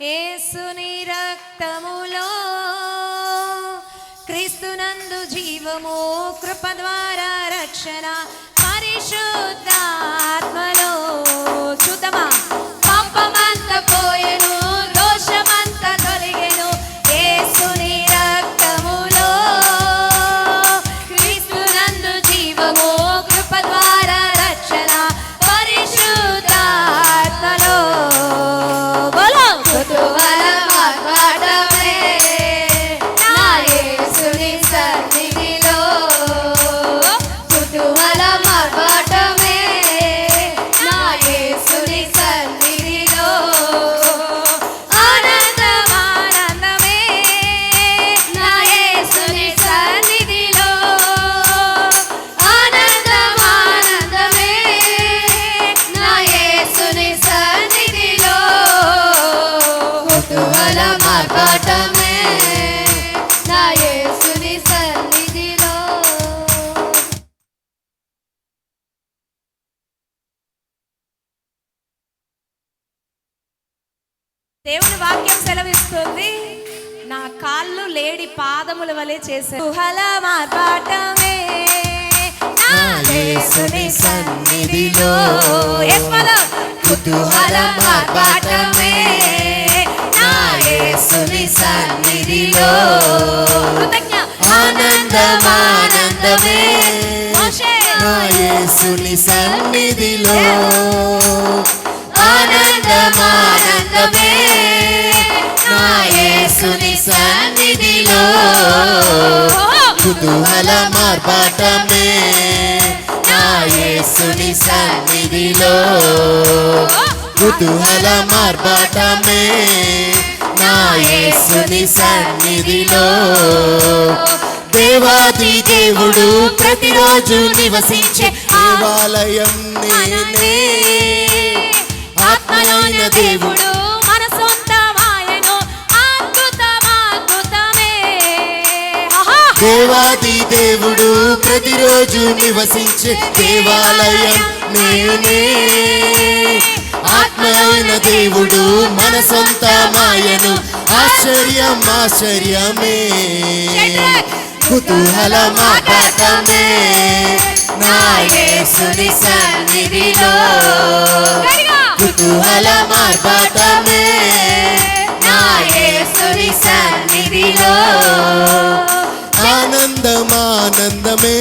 ఏసుని రక్తములో. క్రీస్తునందు జీవము కృప ద్వారా రక్షణ. పరిశో కుతూహల మార్పాటమే. నా యేసుని సన్నిధిలో. దేవుని వాక్యం సెలవిస్తుంది. నా కాళ్ళు లేడి పాదముల వలె చేశాను కుహల మార్పాటమే. నా యేసుని సన్నిధిలో. కుతూహల మార్పాటమే. నా యేసుని సన్నిధిలో. ఆనందమానందమే. నా యేసుని సన్నిధిలో. ఆనందమానందమే. నా యేసుని సన్నిధిలో. కుతూహల మార్పాటమే. నా యేసుని సన్నిధిలో. కుతూహల మార్పాటమే. నా యేసుని సన్నిధిలో. దేవాది దేవుడు ప్రతిరోజు నివసించే దేవాలయం నేనే. ఆత్మలైన దేవుడు దేవుడు మన సొంతమాయను అద్భుతమద్భుతమే. ఆహా! దేవాది దేవుడు ప్రతిరోజు నివసించే దేవాలయం నేనే. ఆత్మలైన దేవుడు మన సొంతమాయను ఆశ్చర్యం ఆశ్చర్యమే. కుతూహల మాటమే నా సన్నిధిలో. కుతూహల మార్పాటమే నాయసుని సన్నిధిలో. ఆనందమానందమే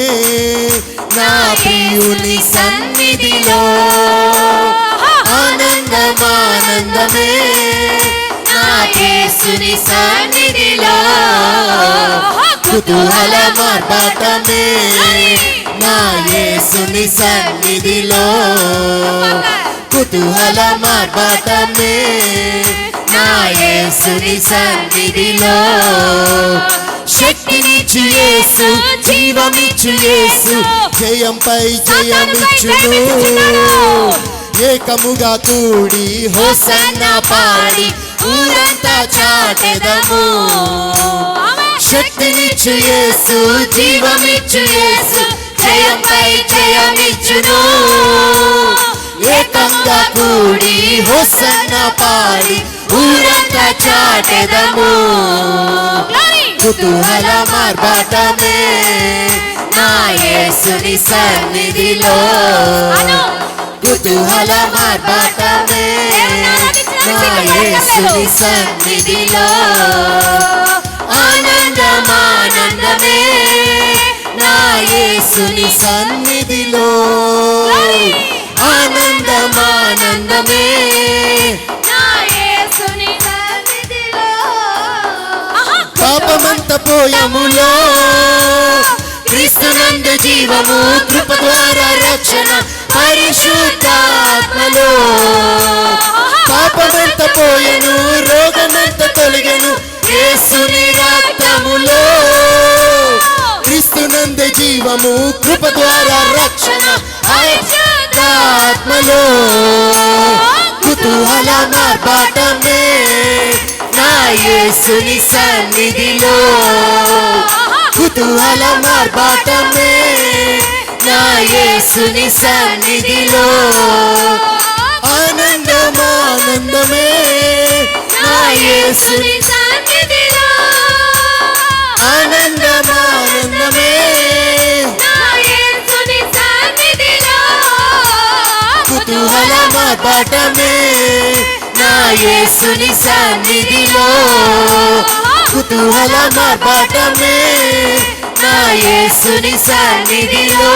నా ప్రియుని సన్నిధిలో. ఆనందమానందమే నా యేసుని సన్నిధిలో కుతూహల మార్పాటమే నా యేసుని సన్నిధిలో కుతూహల మార్పాటమే నా యేసుని సన్నిధిలో శక్తినిచ్చు యేసు జీవమిచ్చు యేసు జయంపై జయమిచ్చును. ఏకముగా కూడి హోసన్న పాడి ఊరంతా చాటెదము. శక్తినిచ్చు యేసు జీవమిచ్చు యేసు జయంపై జయమిచ్చును. ఏకంగా కూడి హోసన్న పాడి ఊరంతా చాటెదము. కుతూహల మార్బాటమే నా యేసుని సన్నిధిలో. కుతూహల మార్బాటమే నా యేసుని సన్నిధిలో ఆనందమానందమే. నా యేసుని సన్నిధిలో ఆనందమానందమే. పాపమంత పోయములో క్రీస్తునందు జీవము కృప ద్వారా రక్షణ పరిశుద్ధాత్మలో. పాపమంత పోయను రోగమంత తొలగను యేసుని రక్తములో. క్రీస్తునందు జీవము కృప ద్వారా రక్షణ ఆత్మలో కుతూహల మార్పాటమే నా యేసుని సన్నిధిలో. కుతూహల మార్పాటమే నా యేసుని సన్నిధిలో. ఆనందమానందమే నా యేసుని సన్నిధిలో. ఆనందమానందమే నా యేసుని సన్నిధిలో. కుతూహల పాఠమే నా యేసుని సన్నిధిలో. కుతూహల పాఠమే నా యేసుని సన్నిధిలో